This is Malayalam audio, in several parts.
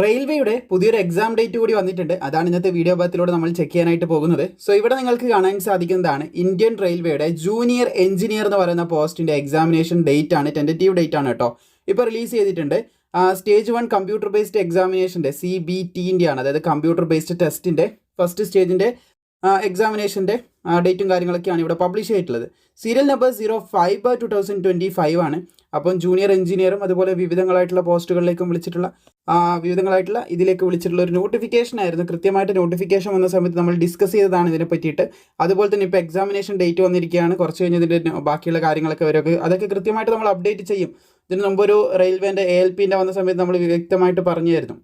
റെയിൽവേയുടെ പുതിയൊരു എക്സാം ഡേറ്റ് കൂടി വന്നിട്ടുണ്ട്. അതാണ് ഇന്നത്തെ വീഡിയോ ഭാഗത്തിലൂടെ നമ്മൾ ചെക്ക് ചെയ്യാനായിട്ട് പോകുന്നത്. സോ ഇവിടെ നിങ്ങൾക്ക് കാണാൻ സാധിക്കുന്നതാണ് ഇന്ത്യൻ റെയിൽവേയുടെ ജൂനിയർ എഞ്ചിനീയർ എന്ന് പറയുന്ന പോസ്റ്റിന്റെ എക്സാമിനേഷൻ ഡേറ്റ് ആണ് ടെന്റേറ്റീവ് ഡേറ്റ് ആണ് കേട്ടോ. ഇപ്പോൾ റിലീസ് ചെയ്തിട്ടുണ്ട്. സ്റ്റേജ് വൺ കമ്പ്യൂട്ടർ ബേസ്ഡ് എക്സാമിനേഷന്റെ സി ബി ടിന്റെ ആണ്. അതായത് കമ്പ്യൂട്ടർ ബേസ്ഡ് ടെസ്റ്റിന്റെ ഫസ്റ്റ് സ്റ്റേജിന്റെ എക്സാമിനേഷന്റെ ഡേറ്റും കാര്യങ്ങളൊക്കെയാണ് ഇവിടെ പബ്ലിഷ് ചെയ്തിട്ടുള്ളത്. Serial number zero five two thousand twenty five ആണ്. അപ്പം ജൂനിയർ എഞ്ചിനീയറും അതുപോലെ വിവിധങ്ങളായിട്ടുള്ള പോസ്റ്റുകളിലേക്കും വിളിച്ചിട്ടുള്ള വിവിധങ്ങളായിട്ടുള്ള ഇതിലേക്ക് വിളിച്ചിട്ടുള്ള ഒരു നോട്ടിഫിക്കേഷൻ ആയിരുന്നു. കൃത്യമായിട്ട് നോട്ടിഫിക്കേഷൻ വന്ന സമയത്ത് നമ്മൾ ഡിസ്കസ് ചെയ്തതാണ് ഇതിനെ പറ്റിയിട്ട്. അതുപോലെ തന്നെ ഇപ്പോൾ എക്സാമിനേഷൻ ഡേറ്റ് വന്നിരിക്കുകയാണ്. കുറച്ച് കഴിഞ്ഞ് ഇതിന്റെ ബാക്കിയുള്ള കാര്യങ്ങളൊക്കെ വരും അതൊക്കെ കൃത്യമായിട്ട് നമ്മൾ അപ്ഡേറ്റ് ചെയ്യും. ഇതിന് മുമ്പ് ഒരു റെയിൽവേന്റെ എ എൽ പിന്റെ വന്ന സമയത്ത് നമ്മൾ വ്യക്തമായിട്ട് പറഞ്ഞായിരുന്നു.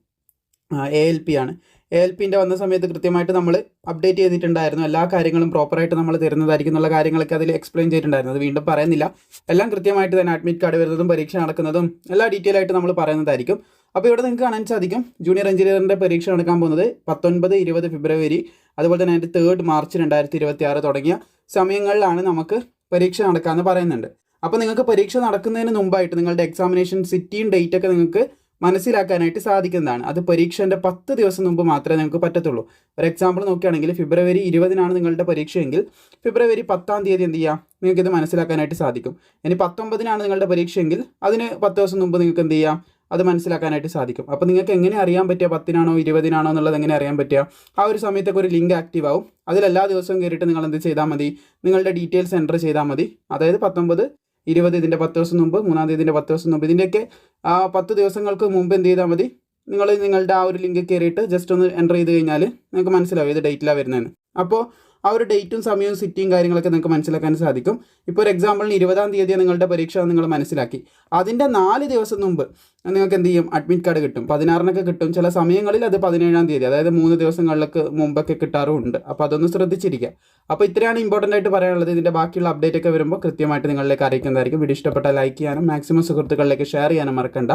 എ എൽ പി ആണ്. എ എൽ പിന്റെ വന്ന സമയത്ത് കൃത്യമായിട്ട് നമ്മൾ അപ്ഡേറ്റ് ചെയ്തിട്ടുണ്ടായിരുന്നു. എല്ലാ കാര്യങ്ങളും പ്രോപ്പറായിട്ട് നമ്മൾ തരുന്നതായിരിക്കും എന്നുള്ള കാര്യങ്ങളൊക്കെ അതിൽ എക്സ്പ്ലെയിൻ ചെയ്തിട്ടുണ്ടായിരുന്നു. അത് വീണ്ടും പറയുന്നില്ല. എല്ലാം കൃത്യമായിട്ട് തന്നെ അഡ്മിറ്റ് കാർഡ് വരുന്നതും പരീക്ഷ നടക്കുന്നതും എല്ലാ ഡീറ്റെയിൽ ആയിട്ട് നമ്മൾ പറയുന്നതായിരിക്കും. അപ്പോൾ ഇവിടെ നിങ്ങൾക്ക് കാണാൻ സാധിക്കും. ജൂനിയർ എഞ്ചിനീയറിന്റെ പരീക്ഷ നടക്കാൻ പോകുന്നത് പത്തൊൻപത് ഇരുപത് ഫെബ്രുവരി അതുപോലെ തന്നെ അതിന്റെ തേർഡ് മാർച്ച് രണ്ടായിരത്തി ഇരുപത്തി ആറ് തുടങ്ങിയ സമയങ്ങളിലാണ് നമുക്ക് പരീക്ഷ നടക്കാമെന്ന് പറയുന്നുണ്ട്. അപ്പോൾ നിങ്ങൾക്ക് പരീക്ഷ നടക്കുന്നതിന് മുമ്പായിട്ട് നിങ്ങളുടെ എക്സാമിനേഷൻ സിറ്റിയും ഡേറ്റൊക്കെ നിങ്ങൾക്ക് മനസ്സിലാക്കാനായിട്ട് സാധിക്കുന്നതാണ്. അത് പരീക്ഷേന്റെ പത്ത് ദിവസം മുമ്പ് മാത്രമേ നിങ്ങൾക്ക് പറ്റത്തുള്ളൂ. ഒരു എക്സാമ്പിൾ നോക്കുകയാണെങ്കിൽ ഫെബ്രുവരി ഇരുപതിനാണ് നിങ്ങളുടെ പരീക്ഷയെങ്കിൽ ഫെബ്രുവരി പത്താം തീയതി എന്ത് ചെയ്യാം? നിങ്ങൾക്ക് ഇത് മനസ്സിലാക്കാനായിട്ട് സാധിക്കും. ഇനി പത്തൊമ്പതിനാണ് നിങ്ങളുടെ പരീക്ഷയെങ്കിൽ അതിന് പത്ത് ദിവസം മുമ്പ് നിങ്ങൾക്ക് എന്ത് ചെയ്യാം? അത് മനസ്സിലാക്കാനായിട്ട് സാധിക്കും. അപ്പോൾ നിങ്ങൾക്ക് എങ്ങനെ അറിയാൻ പറ്റുക? പത്തിനാണോ ഇരുപതിനാണോ എന്നുള്ളത് എങ്ങനെ അറിയാൻ പറ്റുക? ആ ഒരു സമയത്തൊക്കെ ഒരു ലിങ്ക് ആക്റ്റീവ് ആവും. അതിൽ എല്ലാ ദിവസവും കയറിയിട്ട് നിങ്ങൾ എന്ത് ചെയ്താൽ മതി? നിങ്ങളുടെ ഡീറ്റെയിൽസ് എന്റർ ചെയ്താൽ മതി. അതായത് പത്തൊമ്പത് ഇരുപത് ഇതിന്റെ പത്ത് ദിവസം മുമ്പ് മൂന്നാം തീയതിന്റെ പത്ത് ദിവസം മുമ്പ്. ഇതിന്റെയൊക്കെ ആ പത്ത് ദിവസങ്ങൾക്ക് മുമ്പ് എന്ത് ചെയ്താൽ മതി? നിങ്ങൾ നിങ്ങളുടെ ആ ഒരു ലിങ്ക് കയറിയിട്ട് ജസ്റ്റ് ഒന്ന് എന്റർ ചെയ്ത് കഴിഞ്ഞാൽ നിങ്ങൾക്ക് മനസ്സിലാവും ഏത് ഡേറ്റിലാണ് വരുന്നതെന്ന് അപ്പോൾ ആ ഒരു ഡേറ്റും സമയവും സിറ്റിയും കാര്യങ്ങളൊക്കെ നിങ്ങൾക്ക് മനസ്സിലാക്കാൻ സാധിക്കും. ഇപ്പോൾ ഒരു എക്സാമ്പിളിന് ഇരുപതാം തീയതി നിങ്ങളുടെ പരീക്ഷ നിങ്ങൾ മനസ്സിലാക്കി. അതിന്റെ നാല് ദിവസം മുമ്പ് നിങ്ങൾക്ക് എന്ത് ചെയ്യും? അഡ്മിറ്റ് കാർഡ് കിട്ടും. പതിനാറിനൊക്കെ കിട്ടും. ചില സമയങ്ങളിൽ അത് പതിനേഴാം തീയതി അതായത് മൂന്ന് ദിവസങ്ങളിലൊക്കെ മുമ്പൊക്കെ കിട്ടാറുമുണ്ട്. അപ്പോൾ അതൊന്ന് ശ്രദ്ധിച്ചിരിക്കുക. അപ്പോൾ ഇത്രയാണ് ഇമ്പോർട്ടന്റ് ആയിട്ട് പറയാനുള്ളത്. ഇതിന്റെ ബാക്കിയുള്ള അപ്ഡേറ്റ് ഒക്കെ വരുമ്പോൾ കൃത്യമായിട്ട് നിങ്ങളിലേക്ക് അറിയിക്കുന്നതായിരിക്കും. വീഡിയോ ഇഷ്ടപ്പെട്ട ലൈക്ക് ചെയ്യാനും മാക്സിമം സുഹൃത്തുക്കളിലേക്ക് ഷെയർ ചെയ്യാനും മറക്കണ്ട.